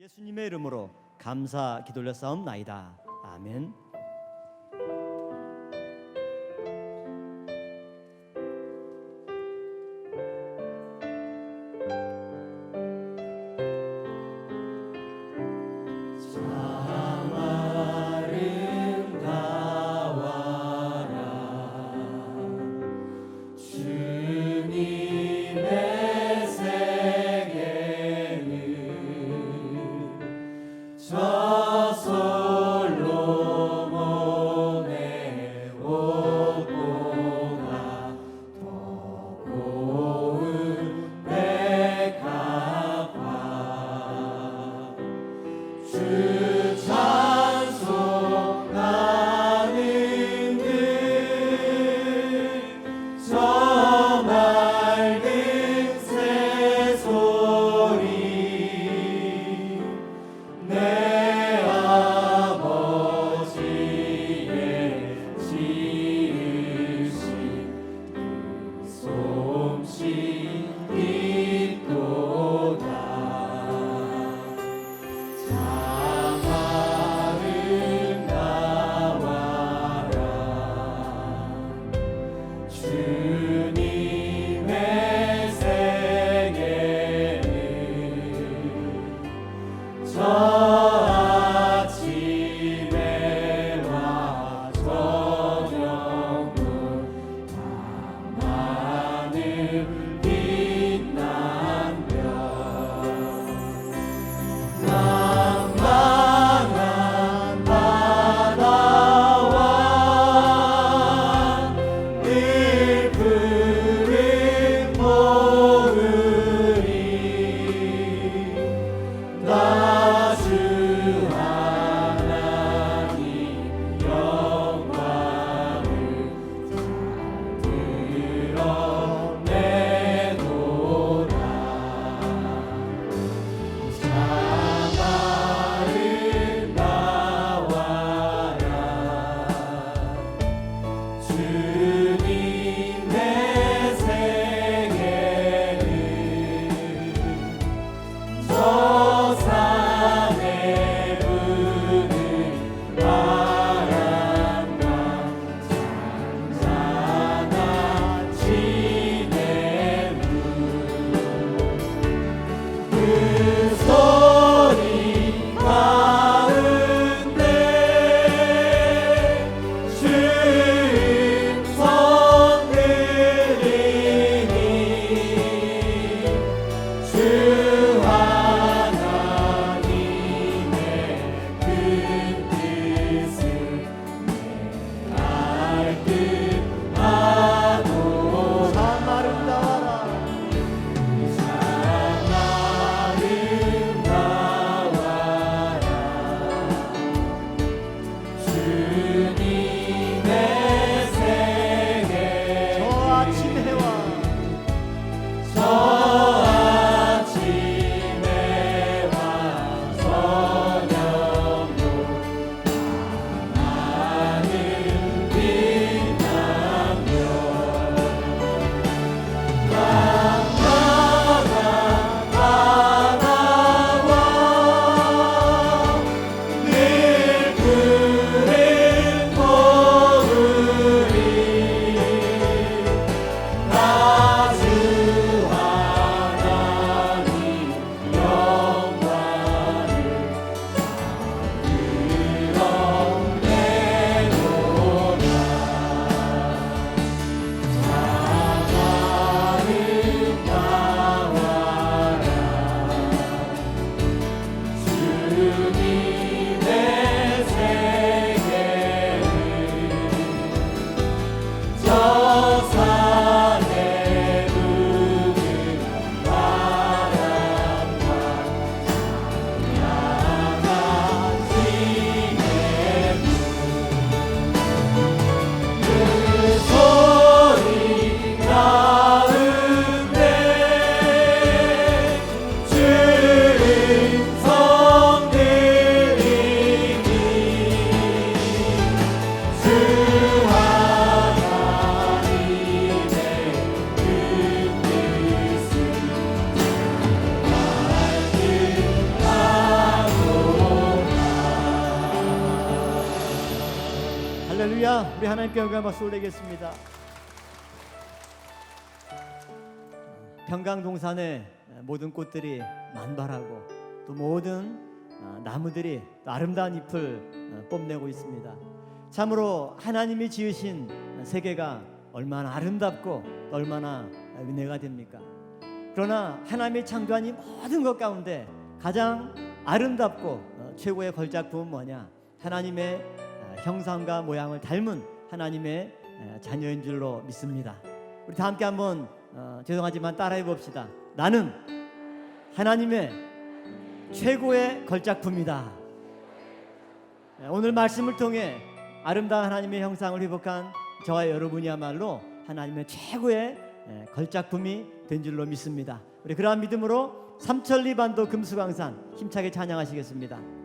예수님의 이름으로 감사 기돌려 싸움 나이다. 아멘. 하나님께 영광 박수 올리겠습니다. 평강동산의 모든 꽃들이 만발하고 또 모든 어, 나무들이 또 아름다운 잎을 어, 뽐내고 있습니다. 참으로 하나님이 지으신 세계가 얼마나 아름답고 얼마나 은혜가 됩니까? 그러나 하나님의 창조한 이 모든 것 가운데 가장 아름답고 어, 최고의 걸작품은 뭐냐? 하나님의 어, 형상과 모양을 닮은 하나님의 어, 자녀인 줄로 믿습니다. 우리 다 함께 한번 어, 죄송하지만 따라해 봅시다. 나는 하나님의 최고의 걸작품이다. 예, 오늘 말씀을 통해 아름다운 하나님의 형상을 회복한 저와 여러분이야말로 하나님의 최고의 예, 걸작품이 된 줄로 믿습니다. 우리 그러한 믿음으로 삼천리 반도 금수강산 힘차게 찬양하시겠습니다.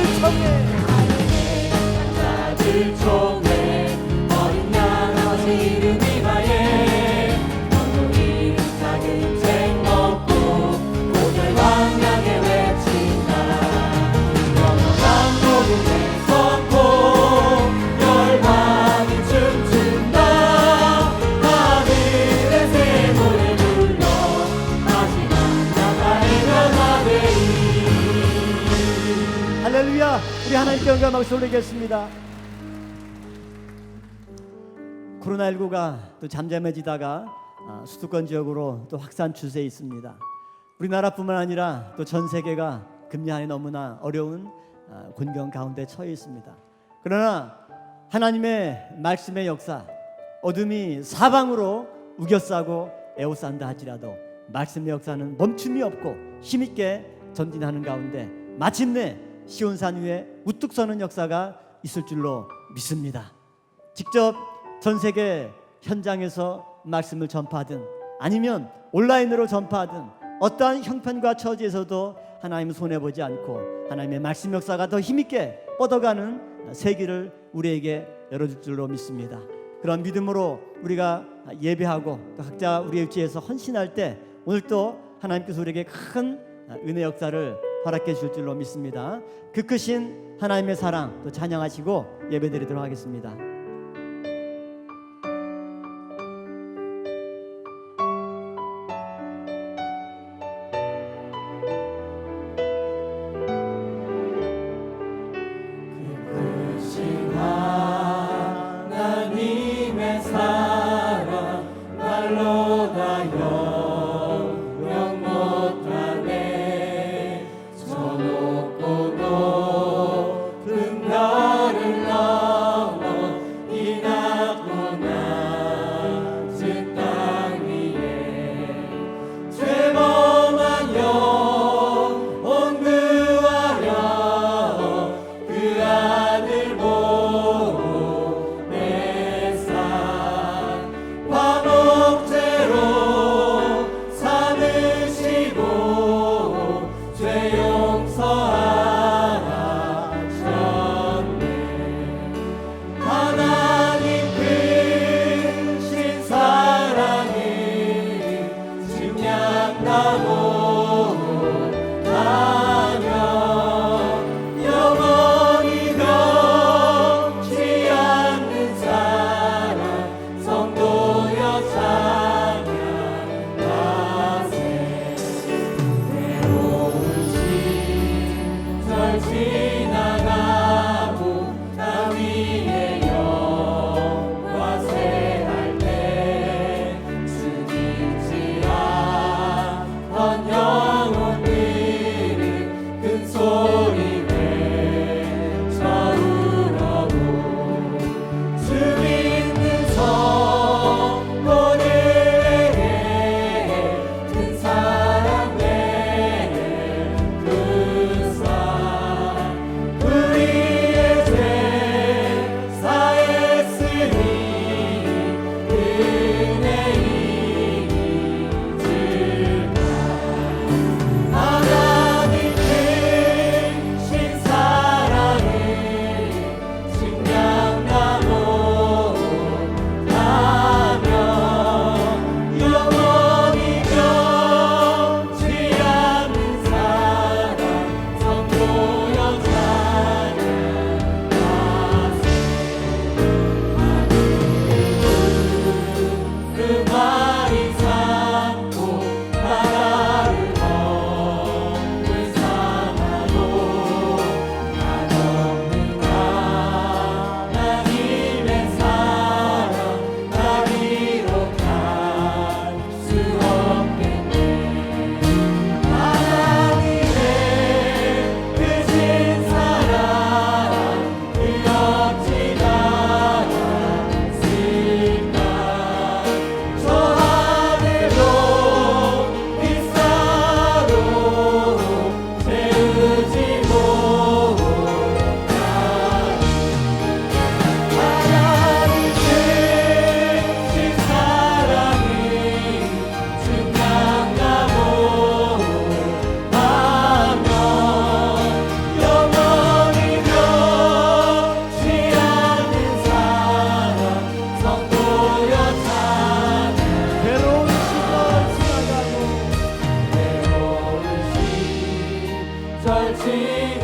창가들 청해 하나님께 영광을 올리겠습니다. 코로나19가 또 잠잠해지다가 아, 수도권 지역으로 또 확산 추세에 있습니다. 우리나라뿐만 아니라 또 전 세계가 금리 안에 너무나 어려운 아, 곤경 가운데 처해 있습니다. 그러나 하나님의 말씀의 역사 어둠이 사방으로 우겨싸고 에워싼다 할지라도 말씀의 역사는 멈춤이 없고 힘있게 전진하는 가운데 마침내 시온산 위에 우뚝 서는 역사가 있을 줄로 믿습니다. 직접 전 세계 현장에서 말씀을 전파하든 아니면 온라인으로 전파하든 어떠한 형편과 처지에서도 하나님 손해 보지 않고 하나님의 말씀 역사가 더 힘있게 뻗어가는 세기를 우리에게 열어줄 줄로 믿습니다. 그런 믿음으로 우리가 예배하고 또 각자 우리의 위치에서 헌신할 때 오늘 또 하나님께서 우리에게 큰 은혜 역사를 허락해 줄 줄로 믿습니다. 그 크신 하나님의 사랑 또 찬양하시고 예배드리도록 하겠습니다. 지